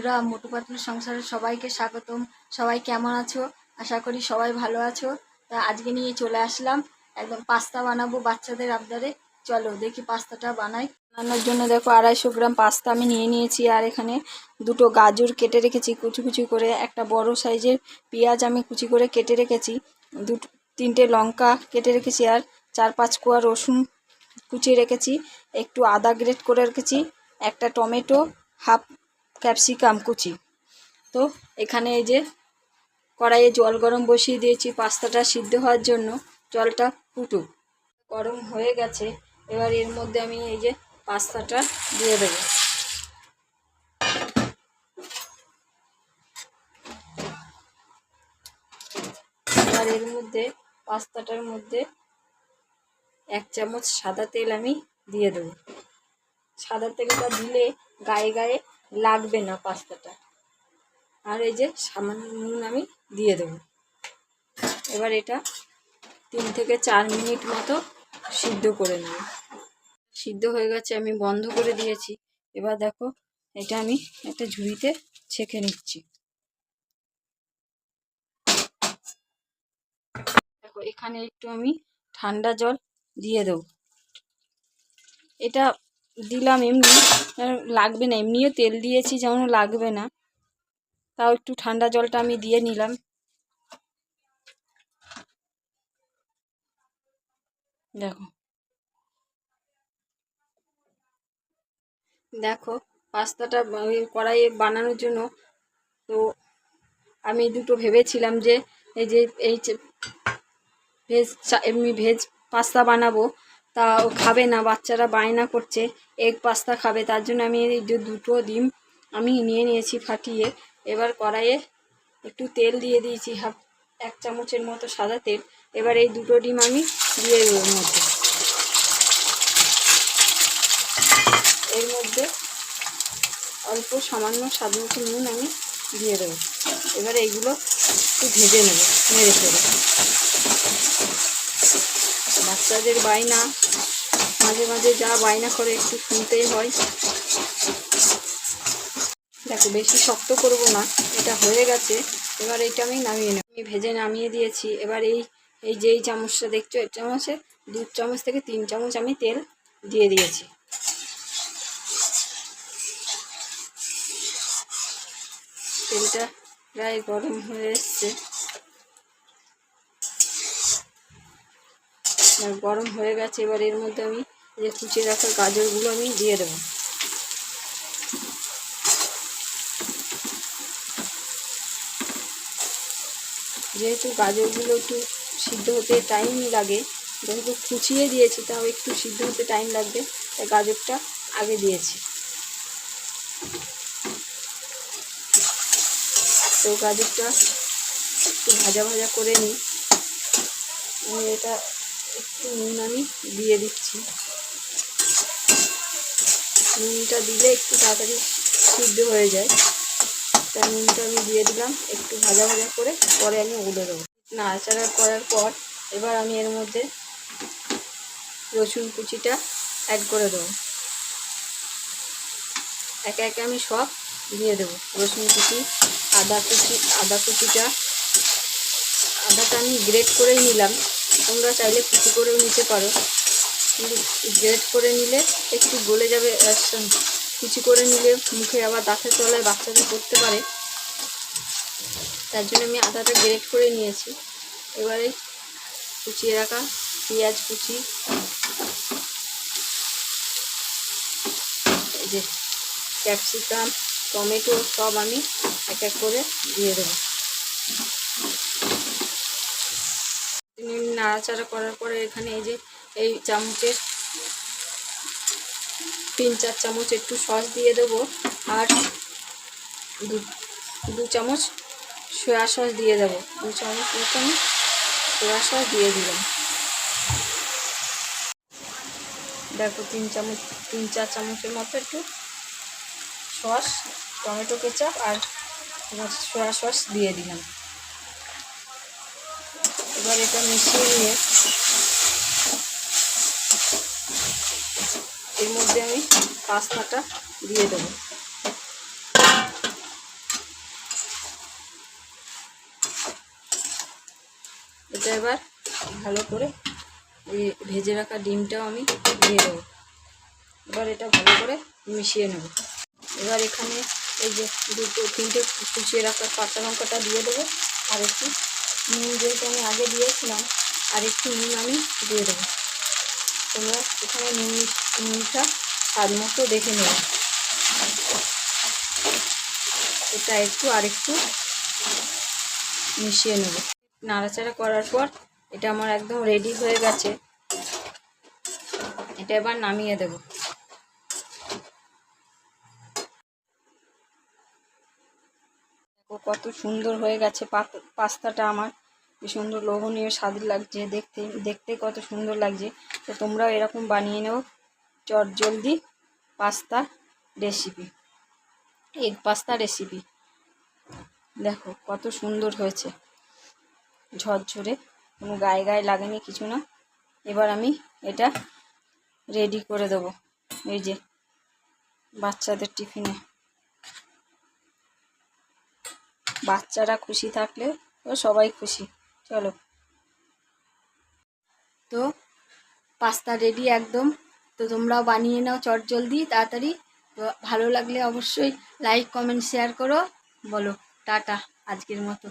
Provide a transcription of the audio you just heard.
বন্ধুরা, মোটু পাতলু সংসারের সবাইকে স্বাগতম। সবাই কেমন আছো? আশা করি সবাই ভালো আছো। তা আজকে নিয়ে চলে আসলাম। একদম পাস্তা বানাবো বাচ্চাদের আবদারে। চলো দেখি পাস্তাটা বানাই। বানানোর জন্য দেখো আড়াইশো গ্রাম পাস্তা আমি নিয়ে নিয়েছি, আর এখানে দুটো গাজর কেটে রেখেছি কুচি কুচি করে। একটা বড় সাইজের পেঁয়াজ আমি কুচি করে কেটে রেখেছি। দুটো, তিনটে লঙ্কা কেটে রেখেছি, আর চার পাঁচ কোয়া রসুন কুচিয়ে রেখেছি। একটু আদা গ্রেট করে রেখেছি। একটা টমেটো, হাফ ক্যাপসিকাম কুচি। তো এখানে এই যে কড়াইয়ে জল গরম বসিয়ে দিয়েছি, পাস্তাটা সিদ্ধ হওয়ার জন্য জলটা ফুটুক। গরম হয়ে গেছে, এবার এর মধ্যে আমি এই যে পাস্তাটা দিয়ে দেবো। এবার এর মধ্যে পাস্তাটার মধ্যে এক চামচ সাদা তেল আমি দিয়ে দেবো। সাদা তেলটা দিলে গায়ে গায়ে লাগবে না পাস্তাটা। আর এই যে সামান্য নুন আমি দিয়ে দেবো। এবার এটা তিন থেকে চার মিনিট মতো সিদ্ধ করে নেব। সিদ্ধ হয়ে গেছে, আমি বন্ধ করে দিয়েছি। এবার দেখো, এটা আমি একটা ঝুড়িতে ছেঁকে নিচ্ছি। দেখো, এখানে একটু আমি ঠান্ডা জল দিয়ে দেবো। এটা দিলাম এমনি। লাগবে না, এমনিও তেল দিয়েছি, যেমন লাগবে না। তাও একটু ঠান্ডা জলটা আমি দিয়ে নিলাম। দেখো। দেখো, পাস্তাটা কড়াইয়ে বানানোর জন্য তো আমি দুটো ভেবেছিলাম যে, এই যে এই ভেজ এমনি ভেজ পাস্তা বানাবো। তা ও খাবে না, বাচ্চারা বায়না করছে এগ পাস্তা খাবে, তার জন্য আমি এই যে দুটো ডিম আমি নিয়ে নিয়েছি ফাটিয়ে, এবার কড়াইয়ে একটু তেল দিয়ে দিয়েছি, হাফ, এক চামচের মতো সাদা তেল, এবার এই দুটো ডিম আমি দিয়ে দেবো এর মধ্যে। এর মধ্যে অল্প সামান্য স্বাদ মতো নুন আমি দিয়ে দেবো। এবার এইগুলো একটু ভেজে নেব মেরে ফেলে বাচ্চাদের বায়না, মাঝে মাঝে যা বায়না করে একটু শুনতেই হয়। দেখো, বেশি শক্ত করব না, এটা হয়ে গেছে, এবার এটা আমি নামিয়ে নেব। আমি ভেজে নামিয়ে দিয়েছি, এবার এই এই যেই চামচটা দেখছ এই চামচে দু চামচ থেকে তিন চামচ আমি তেল দিয়ে দিয়েছি। তেলটা প্রায় গরম হয়ে এসছে। গরম হয়ে গেছে, এবার এর মধ্যে আমি যে কুচিয়ে রাখা গাজরগুলো আমি দিয়ে দেবো। যেহেতু গাজরগুলো একটু সিদ্ধ হতে টাইম লাগে, যেহেতু কুচিয়ে দিয়েছি, তাও একটু সিদ্ধ হতে টাইম লাগবে, তাই গাজরটা আগে দিয়েছি। তো গাজরটা একটু ভাজা ভাজা করে নিই। আমি এটা একটু নুন আমি দিয়ে দিচ্ছি। নুনটা দিলে একটু তাড়াতাড়ি সিদ্ধ হয়ে যায়। তাই নুনটা আমি দিয়ে দিলাম একটু ভাজা ভাজা করে, পরে আমি উলে দেবো। নাড়াচাড়া করার পর এবার আমি এর মধ্যে রসুন কুচিটা অ্যাড করে দেবো। একে একে আমি সব দিয়ে দেবো। রসুন কুচি, আদা কুচি, আদা কুচিটা, আদাটা আমি গ্রেট করেই নিলাম। তোমরা চাইলে কুচি করেও নিতে পারো। কিন্তু গ্রেট করে নিলে একটু গলে যাবে কুচি করে নিলে মুখে আবার দাঁতের তলায় বাচ্চাদের পড়তে পারে। তার জন্য আমি আদাটা গ্রেট করে নিয়েছি। এবারে কুচিয়ে রাখা পেঁয়াজ কুচি। যে ক্যাপসিকাম, টমেটো সব আমি এক এক করে দিয়ে দেবো মিনিট নাড়াচাড়া করার পরে এখানে এই যে এই চামচের তিন চার চামচ একটু সস দিয়ে দেবো আর দু চামচ সয়া সস দিয়ে দেবো। দু চামচ মতো আমি সয়া সস দিয়ে দিলাম। দেখো তিন চামচ, তিন চার চামচের মতো একটু সস, টমেটো কেচাপ আর সয়া সস দিয়ে দিলাম। এবার এটা মিশিয়ে নিয়ে এর মধ্যে আমি পাস্তাটা দিয়ে দেবো। এটা এবার ভালো করে ভেজে রাখা ডিমটাও আমি দিয়ে দেবো। এবার এটা ভালো করে মিশিয়ে নেব। এবার এখানে এই যে দুটো, তিনটে কুচিয়ে রাখা কাঁচা লঙ্কাটা দিয়ে দেবো। আর একটু নুন যেহেতু আমি আগে দিয়েছিলাম, আর একটু নুন আমি দিয়ে দেবো। তোমরা এখানে নুন, নুনটা স্বাদ মতো দেখে নেবে এটা একটু আর একটু মিশিয়ে নেব। নাড়াচাড়া করার পর এটা আমার একদম রেডি হয়ে গেছে। এটা এবার নামিয়ে দেব। কত সুন্দর হয়ে গেছে পাস্তাটা আমার। কি সুন্দর লোভনীয় স্বাদ লাগছে, দেখতে দেখতে কত সুন্দর লাগছে। তো তোমরাও এরকম বানিয়ে নেও চট জলদি pasta recipe egg pasta recipe দেখো কত সুন্দর হয়েছে। ঝরঝরে, কোনো গায়ে গায়ে লাগেনি কিছু না। এবার আমি এটা রেডি করে দেবো। এই যে বাচ্চাদের টিফিনে বাচ্চারা খুশি থাকলে সবাই খুশি। চলো। তো পাস্তা রেডি একদম। তো তোমরাও বানিয়ে নাও চট জলদি, তাড়াতাড়ি। তো ভালো লাগলে অবশ্যই লাইক কমেন্ট শেয়ার করো। বলো, টাটা, আজকের মতো।